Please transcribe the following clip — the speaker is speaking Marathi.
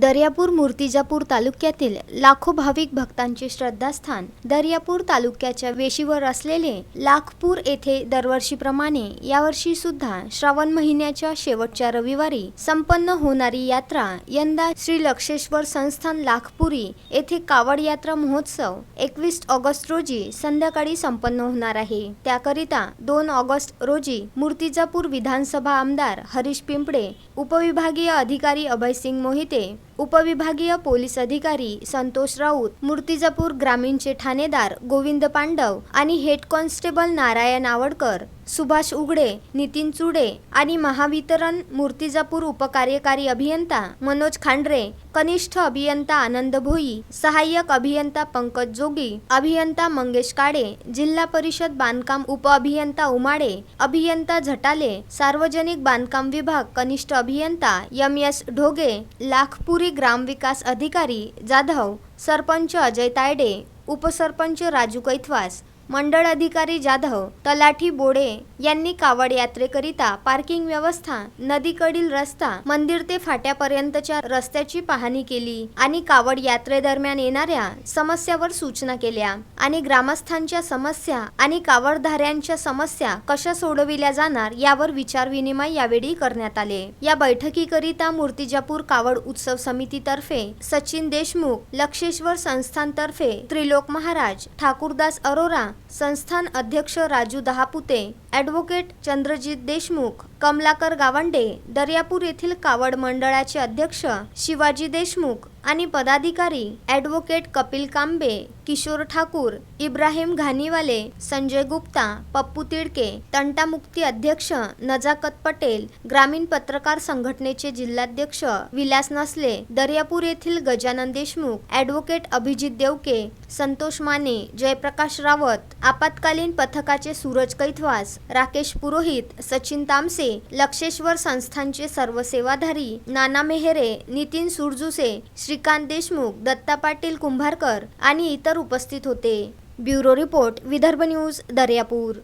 दर्यापूर मूर्तिजापूर तालुक्यातील लाखो भाविक भक्तांचे श्रद्धास्थान. दर्यापूर तालुक्याच्या वेशीवर असलेले लाखपूर येथे दरवर्षीप्रमाणे यावर्षी सुद्धा श्रावण महिन्याच्या शेवटच्या रविवारी संपन्न होणारी यात्रा यंदा श्री लक्षेश्वर संस्थान लाखपुरी येथे कावड यात्रा महोत्सव एकवीस ऑगस्ट रोजी संध्याकाळी संपन्न होणार आहे. त्याकरिता दोन ऑगस्ट रोजी मूर्तिजापूर विधानसभा आमदार हरीश पिंपडे उपविभागीय अधिकारी अभयसिंग मोहिते उपविभागीय पोलीस अधिकारी संतोष राऊत मूर्तिजापूर ग्रामीणचे ठाणेदार गोविंद पांडव आणि हेड कॉन्स्टेबल नारायण आवडकर. सुभाष उघडे नितीन चुडे आणि महावितरण मूर्तिजापूर उपकार्यकारी अभियंता मनोज खांडरे कनिष्ठ अभियंता आनंद भोई सहाय्यक अभियंता पंकज जोगी अभियंता मंगेश काळे जिल्हा परिषद बांधकाम उप अभियंता उमाडे अभियंता झटाले सार्वजनिक बांधकाम विभाग कनिष्ठ अभियंता यम एस ढोगे लाखपुरी ग्रामविकास अधिकारी जाधव सरपंच अजय तायडे उपसरपंच राजू कैथवास मंडळ अधिकारी जाधव तलाठी बोडे यांनी कावड यात्रेकरिता पार्किंग व्यवस्था नदीकडील रस्ता मंदिर ते फाट्यापर्यंतच्या रस्त्याची पाहणी केली आणि कावड यात्रेदरम्यान येणाऱ्या समस्यावर सूचना केल्या आणि ग्रामस्थांच्या समस्या आणि कावडधाऱ्यांच्या समस्या कशा सोडविल्या जाणार यावर विचारविनिमय यावेळी करण्यात आले. या बैठकीकरिता मूर्तिजापूर कावड उत्सव समितीतर्फे सचिन देशमुख लक्षेश्वर संस्थानतर्फे त्रिलोक महाराज ठाकूरदास अरोरा संस्थान अध्यक्ष राजू दहापुते ॲडव्होकेट चंद्रजित देशमुख कमलाकर गावंडे दर्यापूर येथील कावड मंडळाचे अध्यक्ष शिवाजी देशमुख आणि पदाधिकारी ॲडव्होकेट कपिल कांबे किशोर ठाकूर इब्राहिम घानीवाले संजय गुप्ता पप्पू तिडके तंटामुक्ती अध्यक्ष नजाकत पटेल ग्रामीण पत्रकार संघटनेचे जिल्हाध्यक्ष विलास नसले दर्यापूर येथील गजानन देशमुख ॲडव्होकेट अभिजित देवके संतोष माने जयप्रकाश रावत आपत्कालीन पथकाचे सूरज कैथवास राकेश पुरोहित सचिन तामसे लक्षेश्वर संस्थांचे सर्व सेवाधारी नाना मेहरे नितीन सुरजुसे श्रीकांत देशमुख दत्ता पाटील कुंभारकर आणि इतर उपस्थित होते. Bureau report Vidarbha news Daryapur.